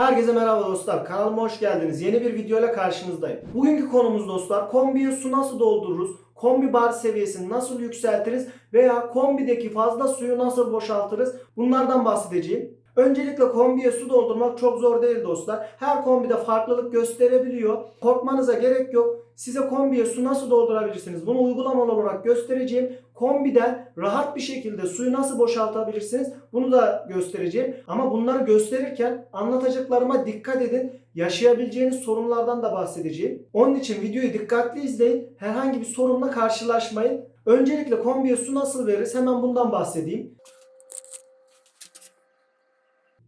Herkese merhaba dostlar. Kanalıma hoş geldiniz. Yeni bir video ile karşınızdayım. Bugünkü konumuz dostlar kombiye su nasıl doldururuz? Kombi bar seviyesini nasıl yükseltiriz? Veya kombideki fazla suyu nasıl boşaltırız? Bunlardan bahsedeceğim. Öncelikle kombiye su doldurmak çok zor değil dostlar. Her kombide farklılık gösterebiliyor. Korkmanıza gerek yok. Size kombiye su nasıl doldurabilirsiniz? Bunu uygulamalı olarak göstereceğim. Kombiden rahat bir şekilde suyu nasıl boşaltabilirsiniz? Bunu da göstereceğim. Ama bunları gösterirken anlatacaklarıma dikkat edin. Yaşayabileceğiniz sorunlardan da bahsedeceğim. Onun için videoyu dikkatli izleyin. Herhangi bir sorunla karşılaşmayın. Öncelikle kombiye su nasıl veririz? Hemen bundan bahsedeyim.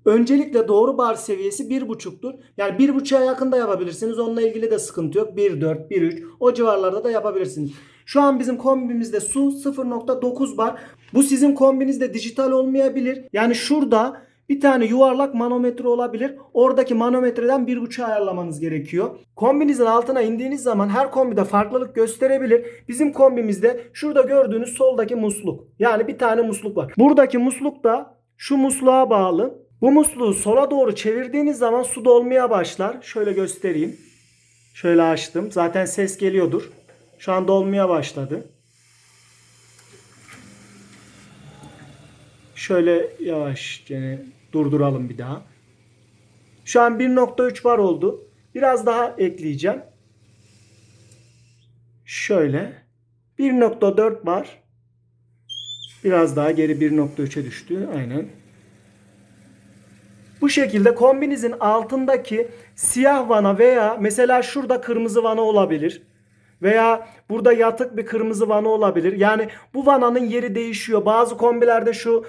Öncelikle doğru bar seviyesi 1.5'tur. Yani 1.5'a yakın da yapabilirsiniz. Onunla ilgili de sıkıntı yok. 1.4, 1.3 o civarlarda da yapabilirsiniz. Şu an bizim kombimizde su 0.9 bar. Bu sizin kombinizde dijital olmayabilir. Yani şurada bir tane yuvarlak manometre olabilir. Oradaki manometreden 1.5'a ayarlamanız gerekiyor. Kombinizin altına indiğiniz zaman her kombide farklılık gösterebilir. Bizim kombimizde şurada gördüğünüz soldaki musluk. Yani bir tane musluk var. Buradaki musluk da şu musluğa bağlı. Bu musluğu sola doğru çevirdiğiniz zaman su dolmaya başlar. Şöyle göstereyim. Şöyle açtım. Zaten ses geliyordur. Şu an dolmaya başladı. Şöyle yavaş gene durduralım bir daha. Şu an 1.3 bar oldu. Biraz daha ekleyeceğim. Şöyle 1.4 bar. Biraz daha geri 1.3'e düştü. Aynen. Bu şekilde kombinizin altındaki siyah vana veya mesela şurada kırmızı vana olabilir. Veya burada yatık bir kırmızı vana olabilir. Yani bu vananın yeri değişiyor. Bazı kombilerde şu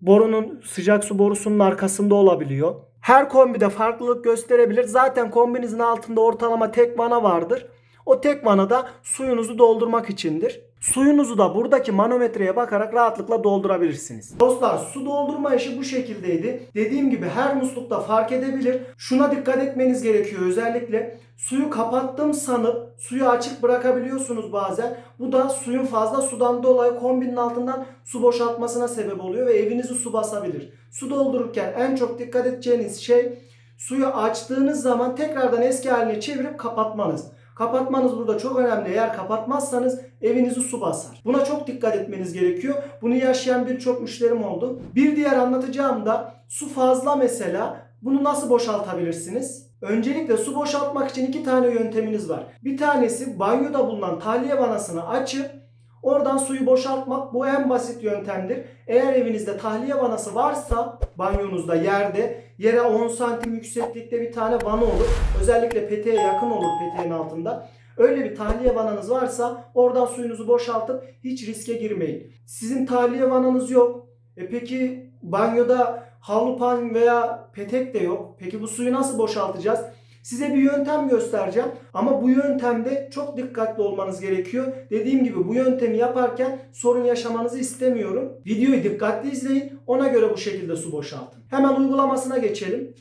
borunun sıcak su borusunun arkasında olabiliyor. Her kombide farklılık gösterebilir. Zaten kombinizin altında ortalama tek vana vardır. O tek vana da suyunuzu doldurmak içindir. Suyunuzu da buradaki manometreye bakarak rahatlıkla doldurabilirsiniz. Dostlar su doldurma işi bu şekildeydi. Dediğim gibi her muslukta fark edebilir. Şuna dikkat etmeniz gerekiyor özellikle. Suyu kapattım sanıp suyu açık bırakabiliyorsunuz bazen. Bu da suyun fazla sudan dolayı kombinin altından su boşaltmasına sebep oluyor ve evinizi su basabilir. Su doldururken en çok dikkat edeceğiniz şey suyu açtığınız zaman tekrardan eski haline çevirip kapatmanız. Kapatmanız burada çok önemli. Eğer kapatmazsanız evinizi su basar. Buna çok dikkat etmeniz gerekiyor. Bunu yaşayan birçok müşterim oldu. Bir diğer anlatacağım da su fazla mesela. Bunu nasıl boşaltabilirsiniz? Öncelikle su boşaltmak için iki tane yönteminiz var. Bir tanesi banyoda bulunan tahliye vanasını açıp oradan suyu boşaltmak. Bu en basit yöntemdir. Eğer evinizde tahliye vanası varsa banyonuzda yerde yere 10 santim yükseklikte bir tane vana olur. Özellikle peteğe yakın olur peteğin altında. Öyle bir tahliye vananız varsa oradan suyunuzu boşaltıp hiç riske girmeyin. Sizin tahliye vananız yok. E peki banyoda havlu pan veya petek de yok. Peki bu suyu nasıl boşaltacağız? Size bir yöntem göstereceğim ama bu yöntemde çok dikkatli olmanız gerekiyor. Dediğim gibi bu yöntemi yaparken sorun yaşamanızı istemiyorum. Videoyu dikkatli izleyin. Ona göre bu şekilde su boşaltın. Hemen uygulamasına geçelim.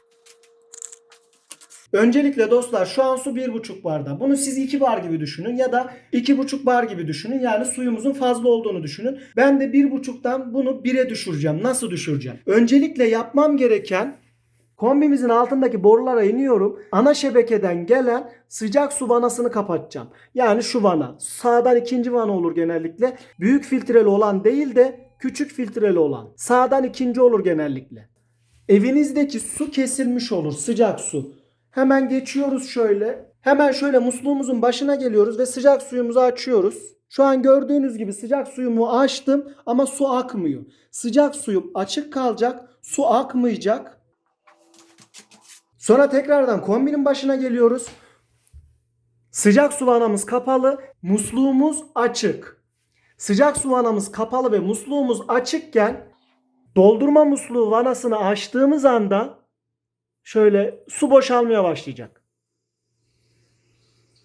Öncelikle dostlar şu an su 1,5 barda. Bunu siz 2 bar gibi düşünün ya da 2,5 bar gibi düşünün. Yani suyumuzun fazla olduğunu düşünün. Ben de 1,5'tan bunu 1'e düşüreceğim. Nasıl düşüreceğim? Öncelikle yapmam gereken Kombimizin altındaki borulara iniyorum. Ana şebekeden gelen sıcak su vanasını kapatacağım. Yani şu vana. Sağdan ikinci vana olur genellikle. Büyük filtreli olan değil de küçük filtreli olan. Sağdan ikinci olur genellikle. Evinizdeki su kesilmiş olur. Sıcak su. Hemen geçiyoruz şöyle. Hemen şöyle musluğumuzun başına geliyoruz ve sıcak suyumuzu açıyoruz. Şu an gördüğünüz gibi sıcak suyumu açtım ama su akmıyor. Sıcak suyum açık kalacak. Su akmayacak. Sonra tekrardan kombinin başına geliyoruz. Sıcak su vanamız kapalı, musluğumuz açık. Sıcak su vanamız kapalı ve musluğumuz açıkken doldurma musluğu vanasını açtığımız anda şöyle su boşalmaya başlayacak.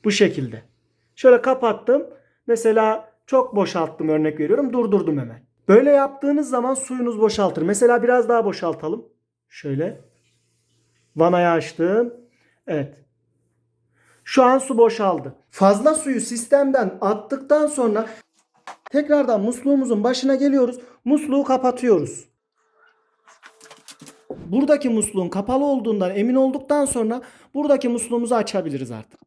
Bu şekilde. Şöyle kapattım. Mesela çok boşalttım örnek veriyorum. Durdurdum hemen. Böyle yaptığınız zaman suyunuz boşaltır. Mesela biraz daha boşaltalım. Şöyle. Vanayı açtım. Evet. Şu an su boşaldı. Fazla suyu sistemden attıktan sonra tekrardan musluğumuzun başına geliyoruz. Musluğu kapatıyoruz. buradaki musluğun kapalı olduğundan emin olduktan sonra buradaki musluğumuzu açabiliriz artık.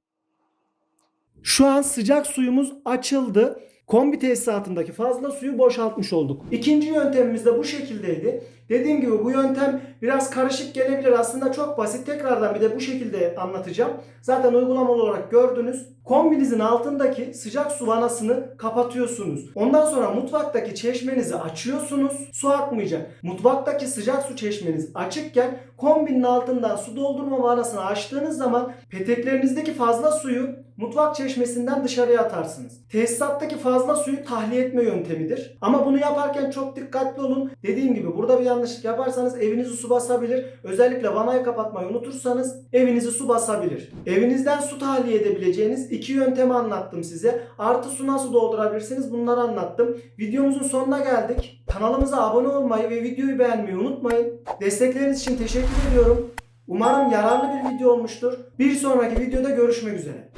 Şu an sıcak suyumuz açıldı. Kombi tesisatındaki fazla suyu boşaltmış olduk. İkinci yöntemimiz de bu şekildeydi. Dediğim gibi bu yöntem biraz karışık gelebilir. Aslında çok basit. Tekrardan bir de bu şekilde anlatacağım. Zaten uygulamalı olarak gördünüz. Kombinizin altındaki sıcak su vanasını kapatıyorsunuz. Ondan sonra mutfaktaki çeşmenizi açıyorsunuz. Su akmayacak. Mutfaktaki sıcak su çeşmeniz açıkken kombinin altından su doldurma vanasını açtığınız zaman peteklerinizdeki fazla suyu mutfak çeşmesinden dışarıya atarsınız. Tesisattaki fazla suyu tahliye etme yöntemidir. Ama bunu yaparken çok dikkatli olun. Dediğim gibi burada bir yanlışlık yaparsanız evinizi su basabilir. Özellikle vanayı kapatmayı unutursanız evinizi su basabilir. Evinizden su tahliye edebileceğiniz iki yöntemi anlattım size. Artı su nasıl doldurabilirsiniz bunları anlattım. Videomuzun sonuna geldik. Kanalımıza abone olmayı ve videoyu beğenmeyi unutmayın. Destekleriniz için teşekkür ediyorum. Umarım yararlı bir video olmuştur. Bir sonraki videoda görüşmek üzere.